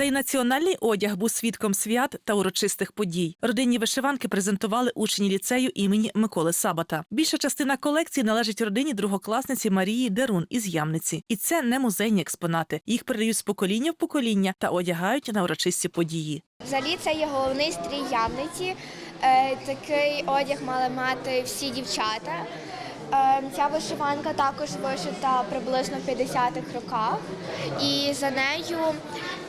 Цей національний одяг був свідком свят та урочистих подій. Родинні вишиванки презентували учні ліцею імені Миколи Сабата. Більша частина колекції належить родині другокласниці Марії Дерун із Ямниці. І це не музейні експонати. Їх передають з покоління в покоління та одягають на урочисті події. Взагалі це є головний стрій Ямниці. Е, Такий одяг мали мати всі дівчата. Е, Ця вишиванка також вишита приблизно в 50-х роках. І за нею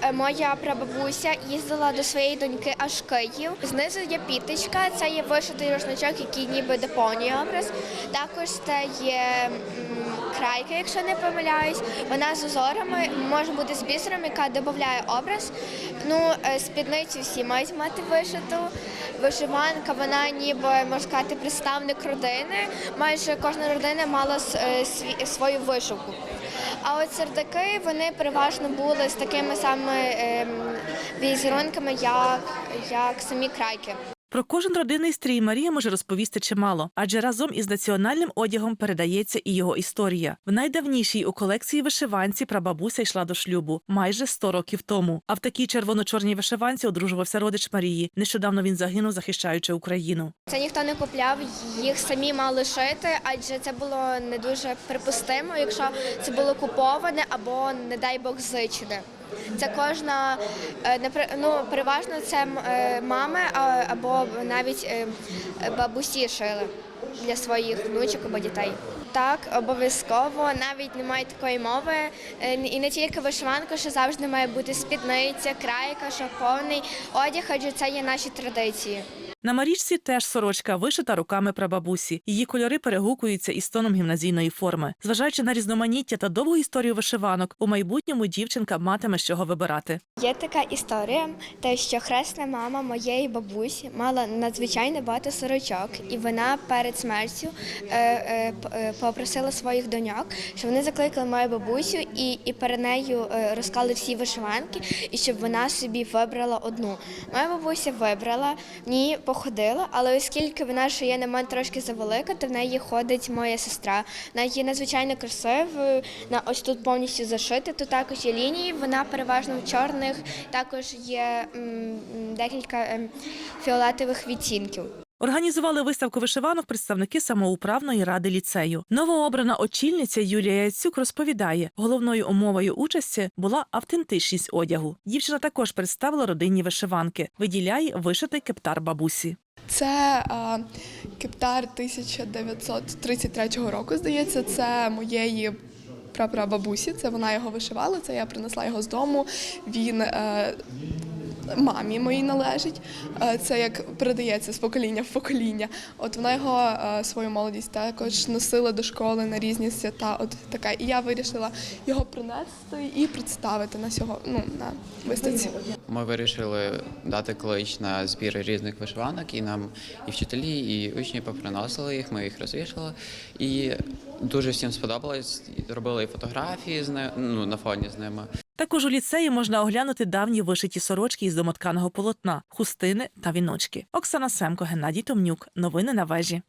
е, моя прабабуся їздила до своєї доньки аж Київ. Знизу є піточка, це є вишитий рушничок, який ніби доповнює образ. Також це є крайка, якщо не помиляюсь. Вона з узорами, може бути з бісером, яка додає образ. Ну, е, спідницю всі мають мати вишиту. Вишиванка, вона ніби можна сказати представник родини. Майже кожна родина мала е, свою вишивку. А от сердаки вони переважно були з такими самими ем, візерунками, як, як самі крайки. Про кожен родинний стрій Марія може розповісти чимало, адже разом із національним одягом передається і його історія. В найдавнішій у колекції вишиванці прабабуся йшла до шлюбу майже 100 років тому. А в такій червоно-чорній вишиванці одружувався родич Марії. Нещодавно він загинув, захищаючи Україну. Це ніхто не купляв, їх самі мали шити, адже це було не дуже припустимо, якщо це було куповане або, не дай Бог, зичене. Це кожна е, ну, переважно це е, мами або навіть е, бабусі шили для своїх внучок або дітей. Так, обов'язково навіть немає такої мови. І не тільки вишиванка, що завжди має бути спідниця, крайка, шовковний одяг, адже це є наші традиції. На Марічці теж сорочка вишита руками прабабусі. Її кольори перегукуються із тоном гімназійної форми. Зважаючи на різноманіття та довгу історію вишиванок, у майбутньому дівчинка матиме з чого вибирати. Є така історія, те, що хресна мама моєї бабусі мала надзвичайно багато сорочок, і вона перед смертю е, е, е, попросила своїх доньок, щоб вони закликали мою бабусю і, і перед нею е, розклали всі вишиванки, і щоб вона собі вибрала одну. Моя бабуся вибрала, в ній походила, але оскільки вона ще є на мене трошки завелика, то в неї ходить моя сестра. Вона є надзвичайно красивою, на ось тут повністю зашита. Тут також є лінії, вона переважно в чорних, також є м, декілька м, фіолетових відтінків. Організували виставку вишиванок представники самоуправної ради ліцею. Новообрана очільниця Юлія Яцюк розповідає, головною умовою участі була автентичність одягу. Дівчина також представила родинні вишиванки, виділяє вишитий кептар бабусі. Це а, кептар 1933 року, здається, це моєї прапрабабусі. Це вона його вишивала, це я принесла його з дому. Він е, мамі моїй належить. Е, Це як передається з покоління в покоління. От вона його е, свою молодість також носила до школи на різні свята. От така. І я вирішила його принести і представити на сього, ну, на виставці. Ми вирішили дати клич на збір різних вишиванок, і нам і вчителі, і учні поприносили їх, ми їх розвішали. І дуже всім сподобалось. Робили фотографії з ну, на фоні з ними. Також у ліцеї можна оглянути давні вишиті сорочки із домотканого полотна, хустини та віночки. Оксана Семко, Геннадій Томнюк. Новини на вежі.